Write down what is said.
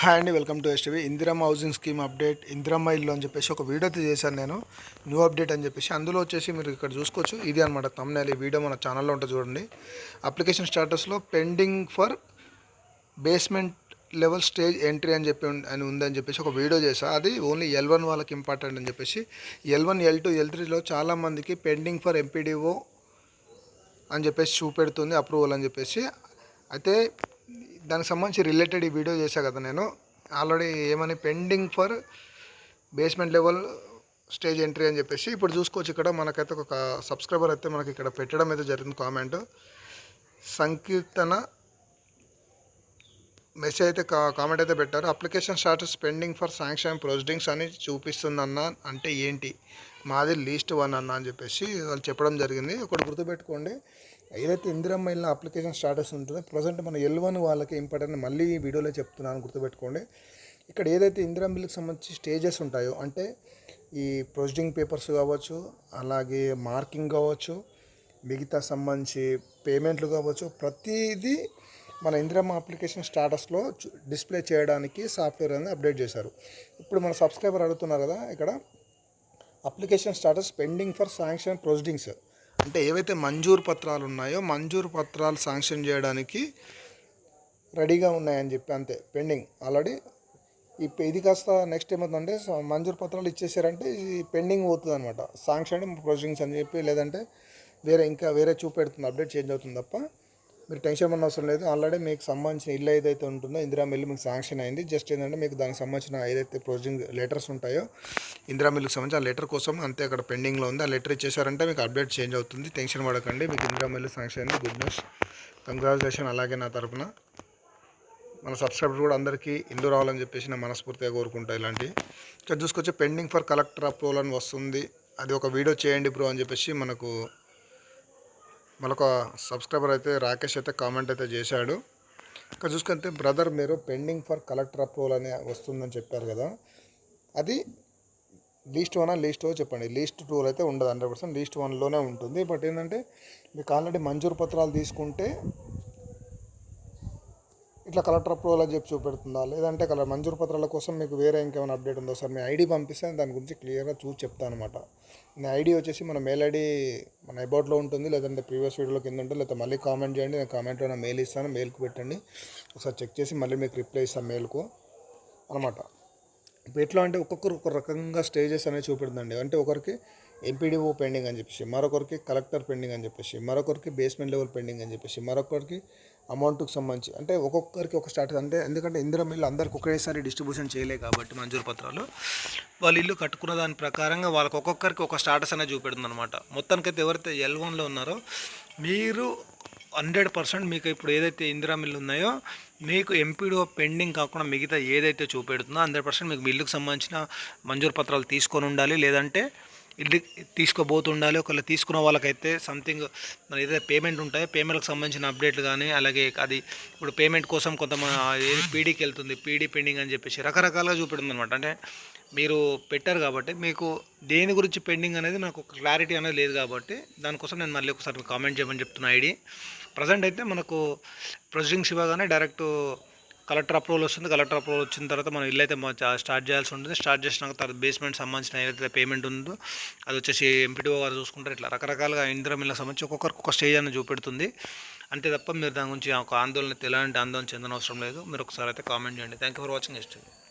Hi అండి welcome to STV Indiramma housing scheme update Indiramma ఇల్లు అని చెప్పేసి ఒక వీడియో అయితే చేశాను నేను. న్యూ అప్డేట్ అని చెప్పేసి. అందులో వచ్చేసి మీరు ఇక్కడ చూసుకోవచ్చు. ఇది అనమాట తమ్నేల్ ఈ వీడియో మన ఛానల్లో ఉంటుంది చూడండి. Application స్టాటస్లో pending for basement level stage entry అని చెప్పి అని ఉందని చెప్పేసి ఒక వీడియో చేశా. అది ఓన్లీ ఎల్ వన్ వాళ్ళకి ఇంపార్టెంట్ అని చెప్పేసి. L one L two L త్రీలో చాలామందికి పెండింగ్ ఫర్ ఎంపీడీఓ అని చెప్పేసి చూపెడుతుంది అప్రూవల్ అని చెప్పేసి. అయితే దానికి సంబంధించి రిలేటెడ్ ఈ వీడియో చేశా కదా నేను. ఆల్రెడీ ఏమని pending for basement level stage entry అని చెప్పేసి ఇప్పుడు చూసుకోవచ్చు ఇక్కడ. మనకైతే ఒక సబ్స్క్రైబర్ అయితే మనకి ఇక్కడ పెట్టడం అయితే జరిగింది కామెంట్ సంకీర్తన మెసేజ్ అయితే కామెంట్ అయితే పెట్టారు. Application status pending for sanction proceedings అని చూపిస్తుందన్న అంటే ఏంటి? మాది లీస్ట్ వన్ అన్న అని చెప్పేసి వాళ్ళు చెప్పడం జరిగింది. ఒకటి గుర్తుపెట్టుకోండి. ఏదైతే ఇందిరమ్మ ఇల్లు అప్లికేషన్ స్టాటస్ ఉంటుందో ప్రజెంట్ మన ఎల్ వన్ వాళ్ళకి ఇంపార్టెంట్ మళ్ళీ ఈ వీడియోలో చెప్తున్నాను గుర్తుపెట్టుకోండి. ఇక్కడ ఏదైతే ఇందిరమ్మ బిల్లుకి సంబంధించి స్టేజెస్ ఉంటాయో అంటే ఈ ప్రొసీడింగ్ పేపర్స్ కావచ్చు అలాగే మార్కింగ్ కావచ్చు మిగతా సంబంధించి పేమెంట్లు కావచ్చు ప్రతిదీ మన ఇందిరమ్మ అప్లికేషన్ స్టాటస్లో డిస్ప్లే చేయడానికి సాఫ్ట్వేర్ అనేది అప్డేట్ చేశారు. ఇప్పుడు మన సబ్స్క్రైబర్ అడుగుతున్నారు కదా ఇక్కడ application status pending for sanction proceedings. అంటే ఏవైతే మంజూరు పత్రాలు ఉన్నాయో మంజూరు పత్రాలు శాంక్షన్ చేయడానికి రెడీగా ఉన్నాయని చెప్పి అంతే పెండింగ్. ఆల్రెడీ ఈ ఇది కాస్త నెక్స్ట్ ఏమవుతుందంటే మంజూరు పత్రాలు ఇచ్చేసారంటే ఇది పెండింగ్ పోతుంది అనమాట శాంక్షన్ ప్రొసీడింగ్స్ అని చెప్పి లేదంటే వేరే ఇంకా వేరే చూపెడుతుంది అప్డేట్ చేంజ్ అవుతుంది తప్ప మీరు టెన్షన్ పడిన అవసరం లేదు. ఆల్రెడీ మీకు సంబంధించిన ఇల్లు ఏదైతే ఉంటుందో ఇందిరా మిల్లు మీకు శాంక్షన్ అయింది. జస్ట్ ఏంటంటే మీకు దానికి సంబంధించిన ఏదైతే ప్రొసీడింగ్ లెటర్స్ ఉంటాయో ఇందిరా మిల్లుకి సంబంధించి ఆ లెటర్ కోసం అంతే అక్కడ పెండింగ్లో ఉంది. ఆ లెటర్ ఇచ్చేసారంటే మీకు అప్డేట్ చేంజ్ అవుతుంది. టెన్షన్ పడకండి. మీకు ఇందిరా మిల్లు శాంక్షన్ అయింది. Good news. కంగ్రాచులేషన్ అలాగే నా తరపున. మన సబ్స్క్రైబర్ కూడా అందరికీ ఇందు రావాలని చెప్పేసి నేను మనస్ఫూర్తిగా కోరుకుంటా ఇలాంటి. ఇక్కడ చూసుకొచ్చి పెండింగ్ ఫర్ కలెక్టర్ అప్రూవల్ అని వస్తుంది. అది ఒక వీడియో చేయండి బ్రో అని చెప్పేసి మనకు మరొక సబ్స్క్రైబర్ అయితే రాకేష్ అయితే కామెంట్ అయితే చేశాడు. ఇక్కడ చూసుకుంటే బ్రదర్ మీరు పెండింగ్ ఫర్ కలెక్టర్ అప్రూవల్ అనే వస్తుందని చెప్పారు కదా. అది లీస్ట్ వన్ లీస్ట్ టూ చెప్పండి. లీస్ట్ టూ అయితే ఉండదు హండ్రెడ్ పర్సెంట్ లీస్ట్ వన్లోనే ఉంటుంది. బట్ ఏంటంటే మీకు ఆల్రెడీ మంజూరు పత్రాలు తీసుకుంటే ఇట్లా కలెక్టర్ అప్రూవల్ అని చెప్పి చూపెడుతుందా? లేదంటే కలర్ మంజూరు పత్రాల కోసం మీకు వేరే ఇంకేమైనా అప్డేట్ ఉందో సార్? మీ ఐడి పంపిస్తే దాని గురించి క్లియర్గా చూసి చెప్తాను అనమాట నా ఐడి వచ్చేసి మన మెయిల్ ఐడి మన అబౌట్లో ఉంటుంది లేదంటే ప్రీవియస్ వీడియోలో కింద ఉంటుంది లేకపోతే మళ్ళీ కామెంట్ చేయండి నేను కామెంట్లో నా మెయిల్ ఇస్తాను మెయిల్కి పెట్టండి. ఒకసారి చెక్ చేసి మళ్ళీ మీకు రిప్లై ఇస్తాను మెయిల్కు అనమాట ఇప్పుడు ఎట్లా అంటే ఒక్కొక్కరు ఒక రకంగా స్టేజెస్ అనేవి చూపెడుతుందండి. అంటే ఒకరికి ఎంపీడీఓ పెండింగ్ అని చెప్పేసి మరొకరికి కలెక్టర్ పెండింగ్ అని చెప్పేసి మరొకరికి బేస్మెంట్ లెవెల్ పెండింగ్ అని చెప్పేసి మరొకరికి అమౌంట్కి సంబంధించి అంటే ఒక్కొక్కరికి ఒక స్టాటస్ అంటే ఎందుకంటే ఇందిరా మిల్లు అందరికి ఒకేసారి డిస్ట్రిబ్యూషన్ చేయలే కాబట్టి మంజూరు పత్రాలు. వాళ్ళు ఇల్లు కట్టుకున్న దాని ప్రకారంగా వాళ్ళకి ఒక్కొక్కరికి ఒక స్టాటస్ అనేది చూపెడుతుంది అనమాట మొత్తానికైతే ఎవరైతే ఎల్ వన్లో ఉన్నారో మీరు హండ్రెడ్ పర్సెంట్ మీకు ఇప్పుడు ఏదైతే ఇందిరా మిల్లు ఉన్నాయో మీకు ఎంపీడీఓ పెండింగ్ కాకుండా మిగతా ఏదైతే చూపెడుతుందో హండ్రెడ్ పర్సెంట్ మీకు మిల్లుకు సంబంధించిన మంజూరు పత్రాలు తీసుకొని ఉండాలి. లేదంటే ఇల్లు తీసుకోబోతుండాలి. ఒకవేళ తీసుకున్న వాళ్ళకైతే సంథింగ్ మన ఏదైతే పేమెంట్ ఉంటాయో పేమెంట్కి సంబంధించిన అప్డేట్లు కానీ అలాగే అది ఇప్పుడు పేమెంట్ కోసం కొంతమంది పీడీకి వెళ్తుంది పీడీ పెండింగ్ అని చెప్పేసి రకరకాలుగా చూపెడుతుంది అనమాట అంటే మీరు పెట్టారు కాబట్టి మీకు దేని గురించి పెండింగ్ అనేది నాకు క్లారిటీ అనేది లేదు కాబట్టి దానికోసం నేను మళ్ళీ ఒకసారి కామెంట్ చేయమని చెప్తున్నా ఐడి. ప్రజెంట్ అయితే మనకు ప్రొసీడింగ్స్ ఇవ్వగానే డైరెక్ట్ కలెక్టర్ అప్రూవల్ వస్తుంది కలెక్టర్ అప్రూవల్ వచ్చిన తర్వాత మనం ఇల్లు అయితే స్టార్ట్ చేయాల్సి ఉంటుంది. స్టార్ట్ చేసినాక తర్వాత బేస్మెంట్ సంబంధించిన ఏదైతే పేమెంట్ ఉందో అది వచ్చేసి ఎంపీటీఓ గారు చూసుకుంటారు. ఇట్లా రకరకాలుగా ఇందిరా సంబంధించి ఒక్కొక్కరికి ఒక స్టేజ్ అని చూపెడుతుంది. అంతే తప్ప మీరు దాని గురించి ఒక ఆందోళన ఎలాంటి ఆందోళన చెందనవసరం లేదు. మీరు ఒకసారి అయితే కామెంట్ చేయండి. Thank you for watching ST